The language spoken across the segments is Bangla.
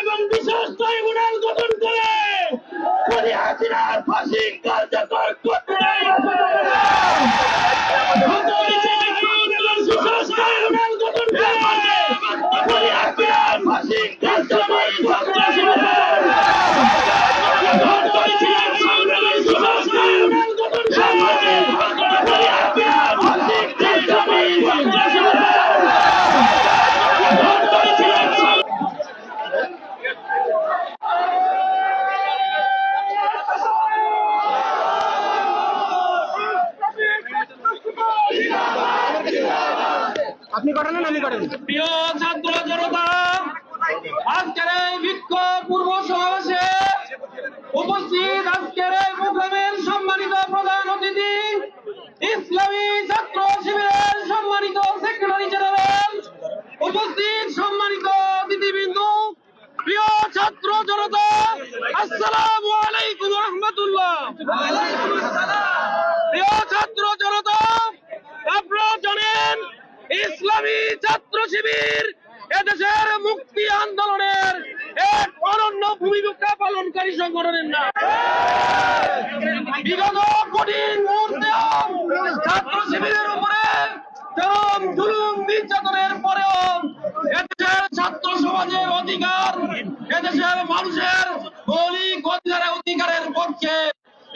এবং বিশেষ ট্রাইব্যুনাল গঠন করে। খুনি হাসিনার ফাঁসি কার্যকর করতে আসা যাবে না দ্রুত বিচার আইন এবং বিশেষ ট্রাইব্যুনাল গঠন করে খুনি হাসিনার ফাঁসি কার্যকর করতে আসা যাবে না দ্রুত বিচার আইন এবং বিশেষ ট্রাইব্যুনাল গঠন করে খুনি হাসিনার ফাঁসি কার্যকর করতে আসা যাবে না দ্রুত বিচার আইন আপনি করেন না আমি করেন প্রিয় ছাত্র জনতা, আজকের এই বিক্ষোভ পূর্ব সমাবেশে উপস্থিত আজকের এই প্রোগ্রামের সম্মানিত প্রধান অতিথি, ইসলামী ছাত্র শিবিরের সম্মানিত সেক্রেটারি জেনারেল, উপস্থিত সম্মানিত অতিথিবৃন্দ আসসালামু আলাইকুম রহমতুল্লাহ। প্রিয় ছাত্র জনতা আপনারা জানেন ইসলামী ছাত্র শিবির এদেশের মুক্তি আন্দোলনের এক অনন্য ভূমিকা পালনকারী সংগঠনের নাম। বিগত কঠিন মুহূর্তেও ছাত্র শিবিরের উপরে চরম জুলুম নির্যাতনের পরেও এদেশের ছাত্র সমাজের অধিকার, এদেশের মানুষের মৌলিক অধিকারের অধিকারের পক্ষে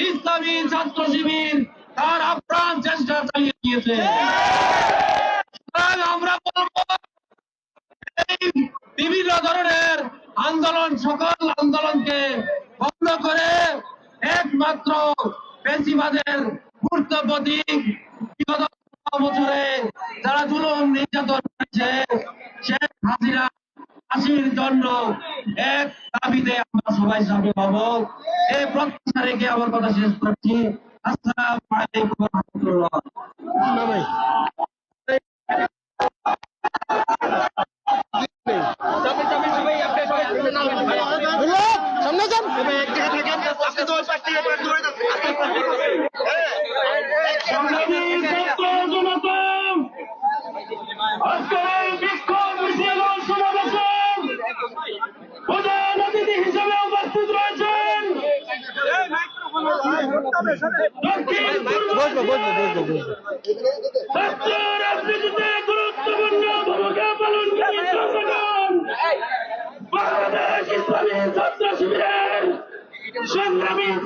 ইসলামী ছাত্র শিবির তার আপ্রাণ চেষ্টা চালিয়ে গিয়েছে। ফাঁসির জন্য এক দাবিতে আমরা সবাই সামনে পাবো এই প্রত্যাশা রেখে আমার কথা শেষ করছি। আসসালামু আলাইকুম রহমতুল্লাহ। সামনে যান। সংগ্রামী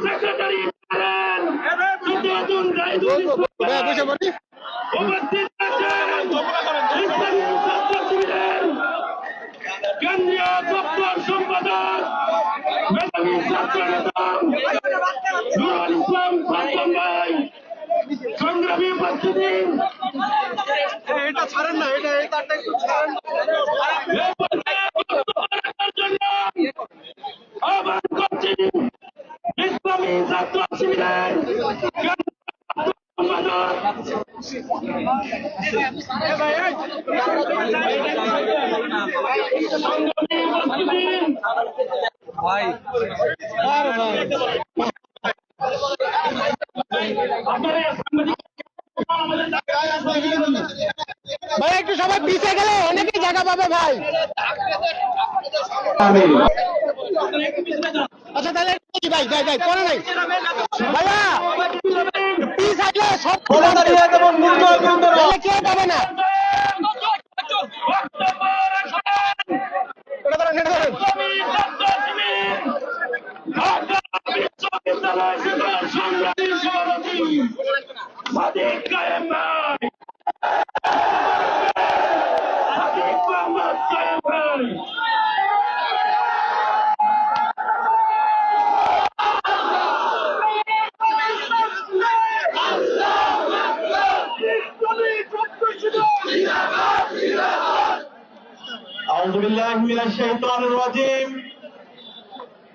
সেক্রেটারি জেনারেল সুজাতুল রাইদুল উপস্থিত আছেন ইসলামী ছাত্র শিবিরের কেন্দ্রীয় দপ্তর সম্পাদক মেধাবী ছাত্র নেতা নুরুল ইসলাম ফাতম ভাই। সংগ্রামী উপস্থিতি। এটা ছাড়েন না এটা এটা একটু ছাড়েন। শিবিরের ভাই, একটু সবাই পিছিয়ে গেলে অনেকেই জায়গা পাবে ভাই। আচ্ছা তাহলে ভাই ভাই ভাই, পরে নাই ভাইয়া পিস আসলে সব কেউ যাবে না? বিশ্ববিদ্যালয় সংগ্রামী সভাপতি সাদিক কায়েম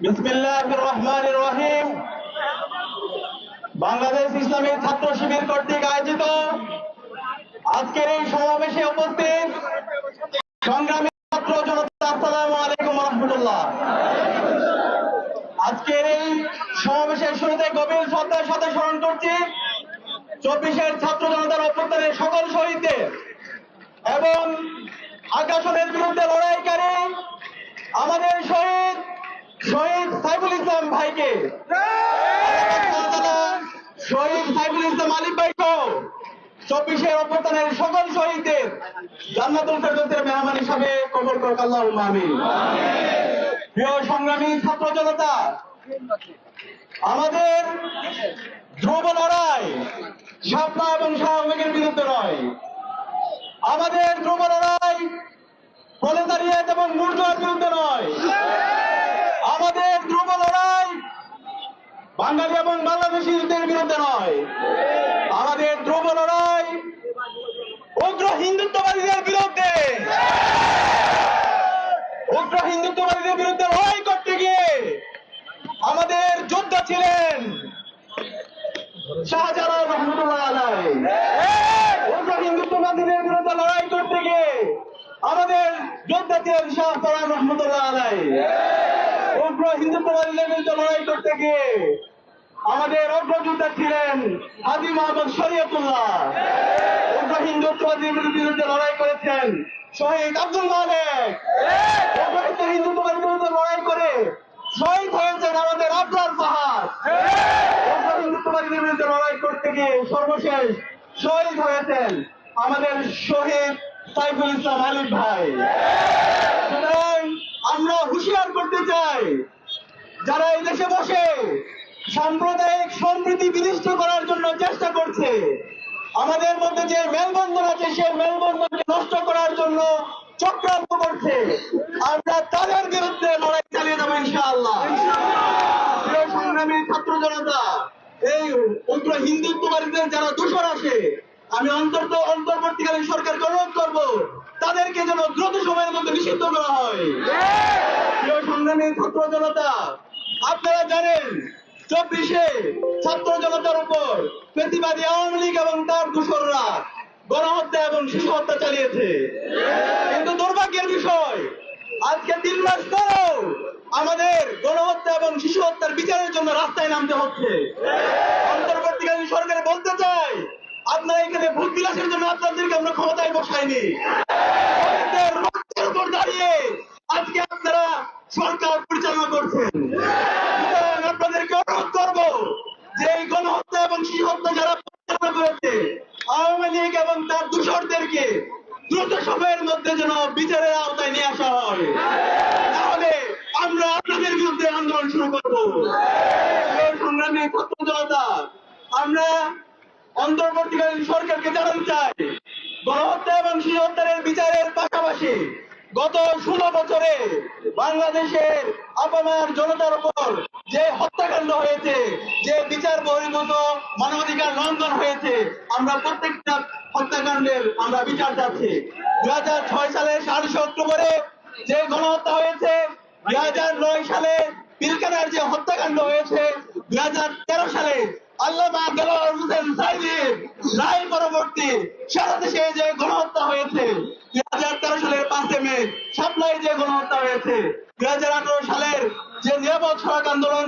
বিসমিল্লাহ রহমান রহিম বাংলাদেশ ইসলামী ছাত্র শিবির কর্তৃক আয়োজিত আজকের এই সমাবেশে উপস্থিত সংগ্রামী ছাত্র জনতা, আসসালাম আলাইকুম রহমতুল্লাহ। আজকের এই সমাবেশের শুরুতে গভীর শ্রদ্ধার সাথে স্মরণ করছি চব্বিশের ছাত্র জনতার অভ্যন্তরের সকল শহীদদের এবং আকাশনের বিরুদ্ধে লড়াই আমাদের শহীদ শহীদ সাইফুল ইসলাম ভাইকে। শহীদ সাইফুল ইসলাম আলিফ ভাই চব্বিশের অভ্যর্থনের সকল শহীদদের জান্নাতুল ফেরদৌসের মেহমান হিসাবে কবর করুক আল্লাহ আমিন। প্রিয় সংগ্রামী ছাত্র জনতা, আমাদের ধ্রুব লড়াই শাপলা এবং শাহবাগের বিরুদ্ধে নয়। আমাদের ধ্রুব লড়াই প্রলেতারিয়াত এবং মূর্জার বিরুদ্ধে নয়। আমাদের ধ্রুব লড়াই বাঙালি এবং বাংলাদেশিদের বিরুদ্ধে নয়। আমাদের ধ্রুব লড়াই উগ্র হিন্দুত্ববাদীদের বিরুদ্ধে। উগ্র হিন্দুত্ববাদীদের বিরুদ্ধে লড়াই করতে গিয়ে আমাদের যোদ্ধা ছিলেন শাহজালাল রহমতুল্লাহ আলাই উগ্র হিন্দুত্ববাদীদের বিরুদ্ধে লড়াই করতে গিয়ে আমাদের ছিলেন শাহ ফরান রহমতুল্লাহ আলাই। উগ্র হিন্দুত্ববাদীদের বিরুদ্ধে লড়াই করতে গিয়ে আমাদের অগ্রযোদ্ধা ছিলেন হাজি মোহাম্মদ শরীয়তুল্লাহ। উগ্র হিন্দুত্ববাদীদের বিরুদ্ধে লড়াই করেছেন শহীদ আব্দুল মালেক। উগ্র হিন্দুত্ববাদীর বিরুদ্ধে লড়াই করে শহীদ হয়েছেন আমাদের আবরার ফাহাদ। উগ্র হিন্দুত্ববাদীদের বিরুদ্ধে লড়াই করতে গিয়ে সর্বশেষ শহীদ হয়েছেন আমাদের শহীদ সাইফুল ইসলাম আলিফ ভাই। আমরা হুঁশিয়ার করতে চাই, যারা এই দেশে বসে সাম্প্রদায়িক সম্প্রীতি বিনিষ্ট করার জন্য চেষ্টা করছে, আমাদের মধ্যে যে মেলবন্ধন আছে, সেই মেলবন্ধনকে নষ্ট করার জন্য চক্রান্ত করছে, আমরা তাদের বিরুদ্ধে লড়াই চালিয়ে যাব ইনশাআল্লাহ। সংগ্রামী ছাত্র জনতা, এই উগ্র হিন্দুত্ববাদীদের যারা দোষর আসে আমি অন্তর্ত অন্তর্বর্তীকালীন সরকারকে অনুরোধ করব, তাদেরকে যেন দ্রুত সময়ের মধ্যে নিষিদ্ধ করা হয়। সংগ্রামী ছাত্র জনতা, আপনারা জানেন, চব্বিশে ছাত্র জনতার উপর প্রতিবাদী আওয়ামী লীগ এবং তার দূষররা গণহত্যা এবং শিশু হত্যা চালিয়েছে। কিন্তু দুর্ভাগ্যের বিষয়, আজকে তিন মাস পরেও আমাদের গণহত্যা এবং শিশু হত্যার বিচারের জন্য রাস্তায় নামতে হচ্ছে। অন্তর্বর্তীকালীন সরকার বলতে চাই আপনারা এখানে ভোট বিলাসের জন্য আপনাদেরকে আমরা ক্ষমতায় বসাইনি। আজকে আপনারা সরকার পরিচালনা করছেন সুতরাং আপনাদেরকে অনুরোধ করব যে এই গণহত্যা এবং শিশু হত্যা যারা পরিচালনা করেছে আওয়ামী লীগ এবং তার দূষরদেরকে দ্রুত সময়ের মধ্যে যেন বিচারের আওতায় নিয়ে আসা হয় তাহলে আমরা আপনাদের বিরুদ্ধে আন্দোলন শুরু করব প্রিয় সংগ্রামী ছাত্র জনতা আমরা অন্তর্বর্তীকালীন সরকারকে জানাতে চাই গণহত্যা এবং শিশু বিচারের পাশাপাশি গত ষোলো বছরে বাংলাদেশের আপামার জনতার উপর যে হত্যাকাণ্ড হয়েছে, যে বিচার বহির্ভূত মানবাধিকার লঙ্ঘন হয়েছে, আমরা প্রত্যেকটা হত্যাকাণ্ডের আমরা বিচার চাচ্ছি। দু হাজার ছয় সালে সাতাশে অক্টোবরে যে গণহত্যা হয়েছে, দুই হাজার নয় সালে পিলকানার যে হত্যাকাণ্ড হয়েছে, দুই হাজার তেরো সালে সারা দেশে যে গণহত্যা হয়েছে, দুই হাজার তেরো সালের পাঁচে মে সাপ্লাই যে গণহত্যা হয়েছে, দুই হাজার আঠারো সালের যে নিরাপদ সড়ক আন্দোলন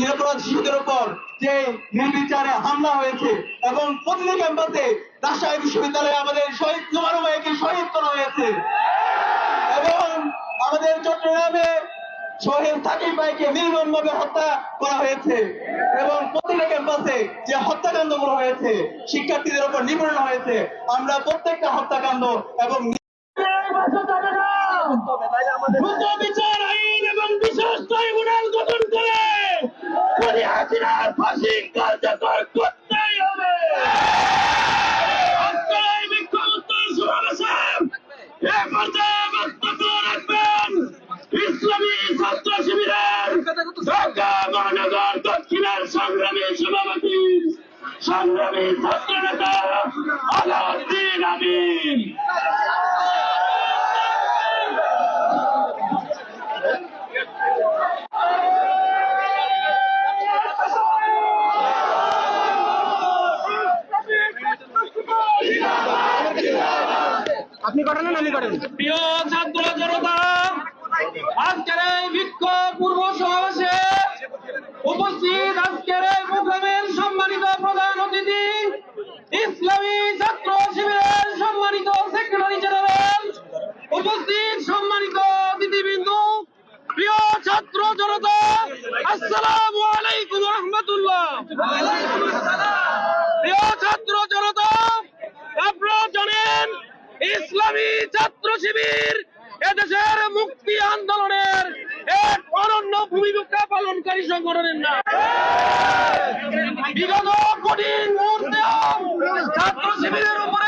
নিরাপরাধ শিশুদের উপর যে নির্বিচারে হামলা হয়েছে এবং প্রতিটি ক্যাম্পাসে রাজশাহী বিশ্ববিদ্যালয়ে আমাদের শহীদ জুমারু ভাইকে শহীদ করা হয়েছে। এবং আমাদের চট্টগ্রামে ভাইকে হত্যা করা হয়েছে এবং প্রতিটা ক্যাম্পাসে যে হত্যাকাণ্ডগুলো হয়েছে, শিক্ষার্থীদের উপর নিপীড়ন হয়েছে, আমরা প্রত্যেকটা হত্যাকাণ্ড এবং বিচার, আইন এবং বিশেষ ট্রাইব্যুনাল গঠন করে ফাঁসি কার্যকর করতেই হবে আজকের এই বিক্ষোভ উত্তর সমাবেশে এ পর্যায়ে বক্তব্য রাখবেন ইসলামী ছাত্র শিবিরের ঢাকা মহানগর দক্ষিণের সংগ্রামী সভাপতি আপনি করেন না আমি করেন। প্রিয় প্রিয় ছাত্র জনতা, আসসালাম আলাইকুম রহমতুল্লাহ। প্রিয় ছাত্র জনতা, আপনারা জানেন, ইসলামী ছাত্র শিবির এদেশের মুক্তি আন্দোলনের এক অনন্য ভূমিকা পালনকারী সংগঠনের নাম। বিগত কঠিন মুহূর্তে ছাত্র শিবিরের উপরে